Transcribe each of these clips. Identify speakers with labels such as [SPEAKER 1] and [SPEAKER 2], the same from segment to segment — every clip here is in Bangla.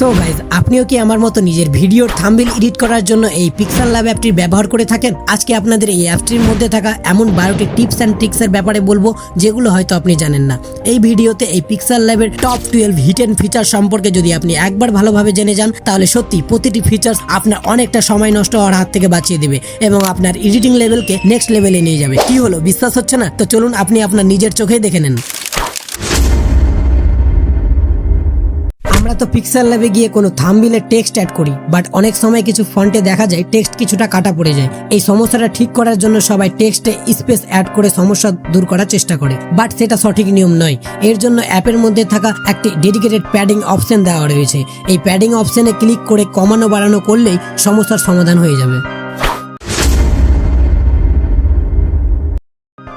[SPEAKER 1] সো গাইজ আপনিও কি আমার মতো নিজের ভিডিওর থাম্বিল এডিট করার জন্য এই পিক্সেল ল্যাব অ্যাপটির ব্যবহার করে থাকেন? আজকে আপনাদের এই অ্যাপটির মধ্যে থাকা এমন বারোটি টিপস অ্যান্ড ট্রিক্সের ব্যাপারে বলব, যেগুলো হয়তো আপনি জানেন না। এই ভিডিওতে এই পিক্সেল ল্যাবের টপ টুয়েলভ হিটেন ফিচার সম্পর্কে যদি আপনি একবার ভালোভাবে জেনে যান, তাহলে সত্যি প্রতিটি ফিচার্স আপনার অনেকটা সময় নষ্ট হওয়ার হাত থেকে বাঁচিয়ে দেবে এবং আপনার এডিটিং লেভেলকে নেক্সট লেভেলে নিয়ে যাবে। কি হলো? বিশ্বাস হচ্ছে না? তো চলুন আপনি আপনার নিজের চোখেই দেখে নেন। আমরা তো পিক্সেল ল্যাবে গিয়ে কোনো থাম্বিলের টেক্সট অ্যাড করি বাট অনেক সময় কিছু ফন্টে দেখা যায় টেক্সট কিছুটা কাটা পড়ে যায়। এই সমস্যাটা ঠিক করার জন্য সবাই টেক্সটে স্পেস অ্যাড করে সমস্যা দূর করার চেষ্টা করে বাট সেটা সঠিক নিয়ম নয়। এর জন্য অ্যাপের মধ্যে থাকা একটি ডেডিকেটেড প্যাডিং অপশন দেওয়া রয়েছে। এই প্যাডিং অপশনে ক্লিক করে কমানো বাড়ানো করলেই সমস্যার সমাধান হয়ে যাবে।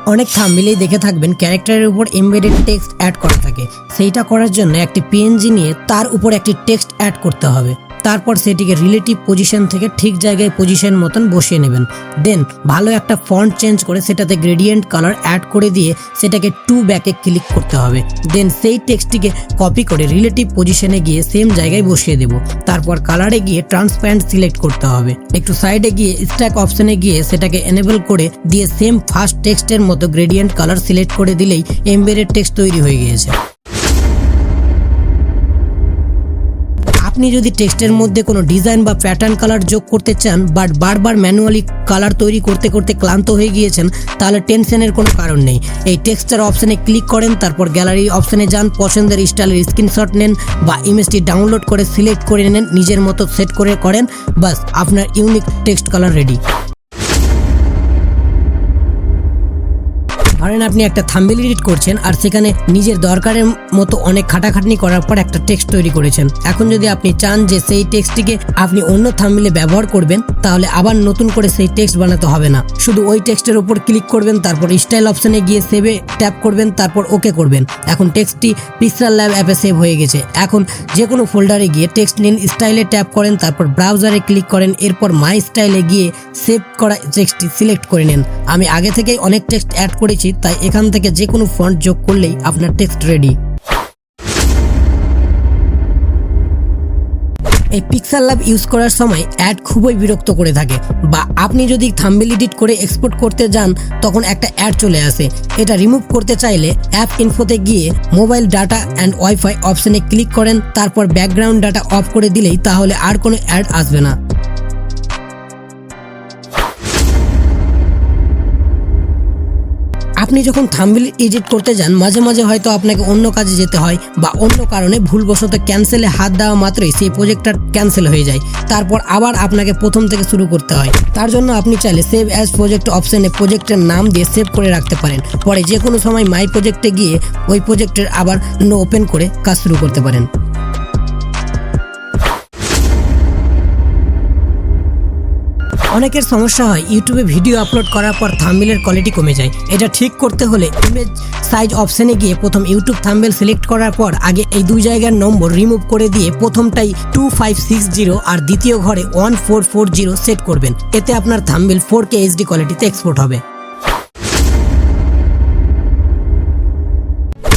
[SPEAKER 1] অনেক থাম্বিলেই দেখে থাকবেন ক্যারেক্টারের উপর এমবেডেড টেক্সট অ্যাড করা থাকে। সেইটা করার জন্য একটি পিএনজি নিয়ে তার উপর একটি টেক্সট অ্যাড করতে হবে। তারপর সেটিকে রিলেটিভ পজিশন থেকে ঠিক জায়গায় পজিশন মতন বসিয়ে নেবেন। দেন ভালো একটা ফন্ট চেঞ্জ করে সেটাতে গ্রেডিয়েন্ট কালার অ্যাড করে দিয়ে সেটাকে টু ব্যাকে ক্লিক করতে হবে। দেন সেই টেক্সটটিকে কপি করে রিলেটিভ পজিশনে গিয়ে সেম জায়গায় বসিয়ে দেব। তারপর কালারে গিয়ে ট্রান্সপ্যারেন্ট সিলেক্ট করতে হবে। একটু সাইডে গিয়ে স্ট্যাক অপশনে গিয়ে সেটাকে এনেবল করে দিয়ে সেম ফার্স্ট টেক্সটের মতো গ্রেডিয়েন্ট কালার সিলেক্ট করে দিলেই এমবেডেড টেক্সট তৈরি হয়ে গিয়েছে। আপনি যদি টেক্সটের মধ্যে কোনো ডিজাইন বা প্যাটার্ন কালার যোগ করতে চান, বাট বারবার ম্যানুয়ালি কালার তৈরি করতে করতে ক্লান্ত হয়ে গিয়েছেন, তাহলে টেনশনের কোনো কারণ নেই। এই টেক্সচার অপশানে ক্লিক করেন, তারপর গ্যালারি অপশানে যান, পছন্দের স্টাইলের স্ক্রিনশট নেন বা ইমেজটি ডাউনলোড করে সিলেক্ট করে নেন, নিজের মতো সেট করে করেন, বাস আপনার ইউনিক টেক্সট কালার রেডি। ধরেন আপনি একটা থাম্বেল এডিট করছেন আর সেখানে নিজের দরকারের মতো অনেক খাটাখাটনি করার পর একটা টেক্সট তৈরি করেছেন। এখন যদি আপনি চান যে সেই টেক্সটটিকে আপনি অন্য থাম্বেলে ব্যবহার করবেন, তাহলে আবার নতুন করে সেই টেক্সট বানাতে হবে না। শুধু ওই টেক্সটের উপর ক্লিক করবেন, তারপর স্টাইল অপশনে গিয়ে সেভে ট্যাপ করবেন, তারপর ওকে করবেন। এখন টেক্সটটি পিক্সেল ল্যাব অ্যাপে সেভ হয়ে গেছে। এখন যে কোনো ফোল্ডারে গিয়ে টেক্সট নিন স্টাইলে ট্যাপ করেন, তারপর ব্রাউজারে ক্লিক করেন, এরপর মাই স্টাইলে গিয়ে সেভ করা টেক্সটটি সিলেক্ট করে নেন। আমি আগে থেকেই অনেক টেক্সট অ্যাড করেছি তাই এখান থেকে যে কোনো ফন্ট যোগ করলেই আপনার টেক্সট রেডি এই পিক্সেল ল্যাব ইউজ করার সময় অ্যাড খুবই বিরক্ত করে থাকে বা আপনি যদি থাম্বেল এডিট করে এক্সপোর্ট করতে যান, তখন একটা অ্যাড চলে আসে। এটা রিমুভ করতে চাইলে অ্যাপ ইনফোতে গিয়ে মোবাইল ডাটা অ্যান্ড ওয়াইফাই অপশনে ক্লিক করেন, তারপর ব্যাকগ্রাউন্ড ডাটা অফ করে দিলেই তাহলে আর কোনো অ্যাড আসবে না। আপনি যখন থাম্বিল এডিট করতে যান, মাঝে মাঝে হয়তো আপনাকে অন্য কাজে যেতে হয় বা অন্য কারণে ভুলবশত ক্যান্সেলে হাত দেওয়া মাত্রই সেই প্রজেক্টটা ক্যান্সেল হয়ে যায়। তারপর আবার আপনাকে প্রথম থেকে শুরু করতে হয়। তার জন্য আপনি চাইলে সেভ অ্যাজ প্রজেক্ট অপশানে প্রজেক্টের নাম দিয়ে সেভ করে রাখতে পারেন। পরে যে কোনো সময় মাই প্রজেক্টে গিয়ে ওই প্রজেক্টের আবার ওপেন করে কাজ শুরু করতে পারেন। অনেকের সমস্যা হয়। ইউটিউবে ভিডিও আপলোড করার পর থাম্বেলের কোয়ালিটি কমে যায়। এটা ঠিক করতে হলে ইমেজ সাইজ অপশনে গিয়ে প্রথম ইউটিউব থাম্বেল সিলেক্ট করার পর আগে এই দুই জায়গার নম্বর রিমুভ করে দিয়ে প্রথমটাই টু ফাইভ সিক্স জিরো আর দ্বিতীয় ঘরে one four four zero set করবেন। এতে আপনার থাম্বেল ফোর কে এইচডি কোয়ালিটিতে এক্সপোর্ট হবে।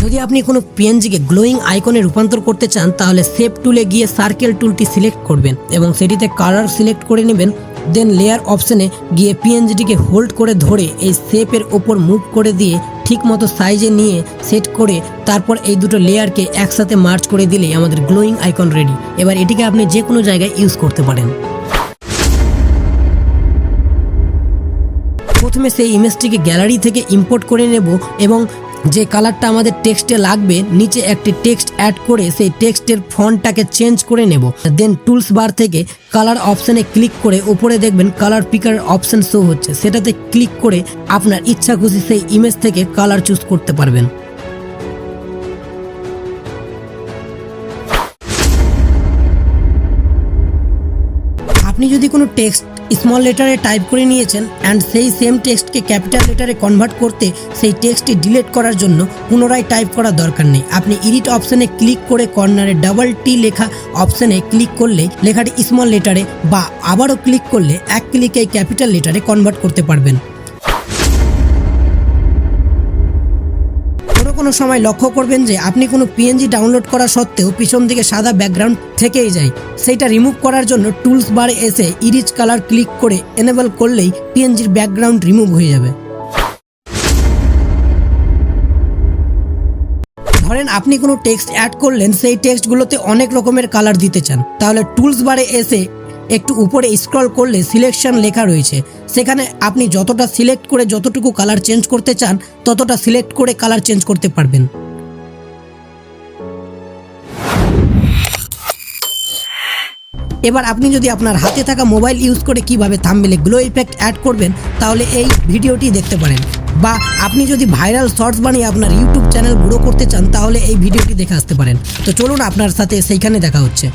[SPEAKER 1] যদি আপনি কোনো পিএনজিকে গ্লোয়িং আইকনে রূপান্তর করতে চান, তাহলে সেভ টুলে গিয়ে সার্কেল টুলটি সিলেক্ট করবেন এবং সেটিতে কালার সিলেক্ট করে নেবেন। দেন লেয়ার অপশনে গিয়ে পিএনজিটিকে হোল্ড করে ধরে এই শেপের ওপর মুভ করে দিয়ে ঠিক মতো সাইজে নিয়ে সেট করে তারপর এই দুটো লেয়ারকে একসাথে মার্চ করে দিলেই আমাদের গ্লোয়িং আইকন রেডি। এবার এটিকে আপনি যে কোনো জায়গায় ইউজ করতে পারেন। প্রথমে সেই ইমেজটিকে গ্যালারি থেকে ইম্পোর্ট করে নেব এবং যে কালারটা আমাদের টেক্সটে লাগবে, নিচে একটি টেক্সট অ্যাড করে সেই টেক্সটের ফন্টটাকে চেঞ্জ করে নেব। দেন টুলস বার থেকে কালার অপশানে ক্লিক করে উপরে দেখবেন কালার পিকার অপশন শো হচ্ছে। সেটাতে ক্লিক করে আপনার ইচ্ছা খুশি সেই ইমেজ থেকে কালার চুজ করতে পারবেন। আপনি যদি কোনো টেক্সট স্মল লেটারে টাইপ করে নিয়েছেন অ্যান্ড সেই সেম টেক্সটকে ক্যাপিটাল লেটারে কনভার্ট করতে সেই টেক্সটটি ডিলিট করার জন্য পুনরায় টাইপ করার দরকার নেই। আপনি ইডিট অপশানে ক্লিক করে কর্নারে ডাবল টি লেখা অপশানে ক্লিক করলে লেখাটি স্মল লেটারে বা আবারও ক্লিক করলে এক ক্লিকে ক্যাপিটাল লেটারে কনভার্ট করতে পারবেন। কোনো সময় লক্ষ্য করবেন যে আপনি কোনো পিএনজি ডাউনলোড করা সত্ত্বেও পিছন দিকে সাদা ব্যাকগ্রাউন্ড থেকেই যায়। সেইটা রিমুভ করার জন্য টুলস বারে এসে ইরিচ কালার ক্লিক করে এনেবল করলেই পিএনজির ব্যাকগ্রাউন্ড রিমুভ হয়ে যাবে। ধরেন আপনি কোনো টেক্সট অ্যাড করলেন, সেই টেক্সটগুলোতে অনেক রকমের কালার দিতে চান। তাহলে টুলস বারে এসে একটু উপরে স্ক্রল করলে সিলেকশন লেখা রয়েছে। সেখানে আপনি যতটা সিলেক্ট করে যতটুকু কালার চেঞ্জ করতে চান, ততটা সিলেক্ট করে কালার চেঞ্জ করতে পারবেন। এবার আপনি যদি আপনার হাতে থাকা মোবাইল ইউজ করে কীভাবে থাম্বেলে গ্লো ইফেক্ট অ্যাড করবেন, তাহলে এই ভিডিওটি দেখতে পারেন। বা আপনি যদি ভাইরাল শর্টস বানিয়ে আপনার ইউটিউব চ্যানেল গ্রো করতে চান, তাহলে এই ভিডিওটি দেখে আসতে পারেন। তো চলুন আপনার সাথে সেইখানে দেখা হচ্ছে।